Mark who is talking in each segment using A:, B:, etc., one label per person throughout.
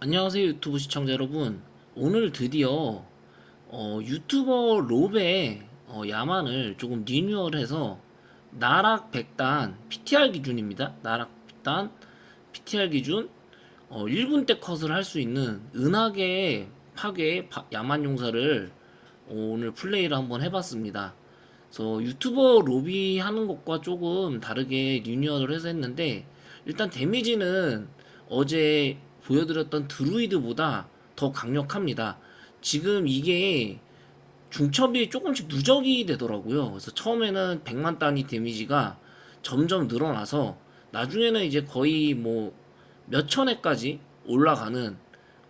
A: 안녕하세요 유튜브 시청자 여러분. 오늘 드디어 어, 유튜버 롭의 어, 야만을 조금 리뉴얼해서 나락 100단 PTR 기준입니다. 나락 100단 PTR 기준 어, 1분 대 컷을 할 수 있는 은하계 파괴 바- 야만 용사를 어, 오늘 플레이를 한번 해봤습니다. 그래서 유튜버 로비 하는 것과 조금 다르게 리뉴얼을 해서 했는데 일단 데미지는 어제 보여드렸던 드루이드보다 더 강력합니다. 지금 이게 중첩이 조금씩 누적이 되더라고요. 그래서 처음에는 100만 단위 데미지가 점점 늘어나서 나중에는 이제 거의 뭐 몇천 회까지 올라가는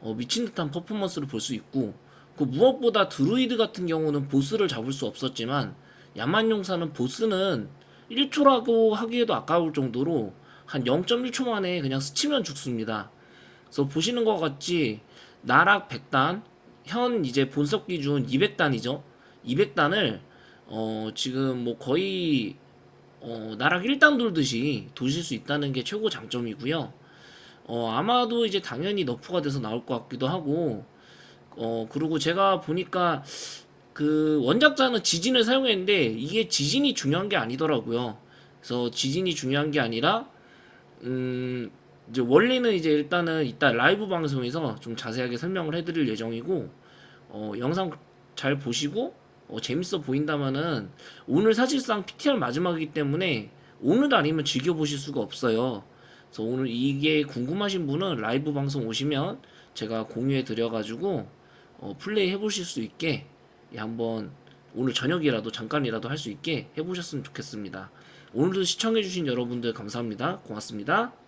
A: 어, 미친 듯한 퍼포먼스를 볼 수 있고 그 무엇보다 드루이드 같은 경우는 보스를 잡을 수 없었지만 야만용사는 보스는 1초라고 하기에도 아까울 정도로 한 0.1초 만에 그냥 스치면 죽습니다. 그래서 보시는 것 같이 나락 100단 현 이제 본석 기준 200단이죠. 200단을 어 지금 뭐 거의 어 나락 1단 돌듯이 도실 수 있다는 게 최고 장점이고요. 어 아마도 이제 당연히 너프가 돼서 나올 것 같기도 하고 어 그리고 제가 보니까 그 원작자는 지진을 사용했는데 이게 지진이 중요한 게 아니더라고요. 그래서 지진이 중요한 게 아니라 음 이제 원래는 이제 일단은 이따 라이브 방송에서 좀 자세하게 설명을 해드릴 예정이고 어 영상 잘 보시고 어 재밌어 보인다면은 오늘 사실상 PTR 마지막이기 때문에 오늘 아니면 즐겨 보실 수가 없어요. 그래서 오늘 이게 궁금하신 분은 라이브 방송 오시면 제가 공유해 드려가지고 어 플레이 해보실 수 있게 예, 한번 오늘 저녁이라도 잠깐이라도 할 수 있게 해보셨으면 좋겠습니다. 오늘도 시청해주신 여러분들 감사합니다. 고맙습니다.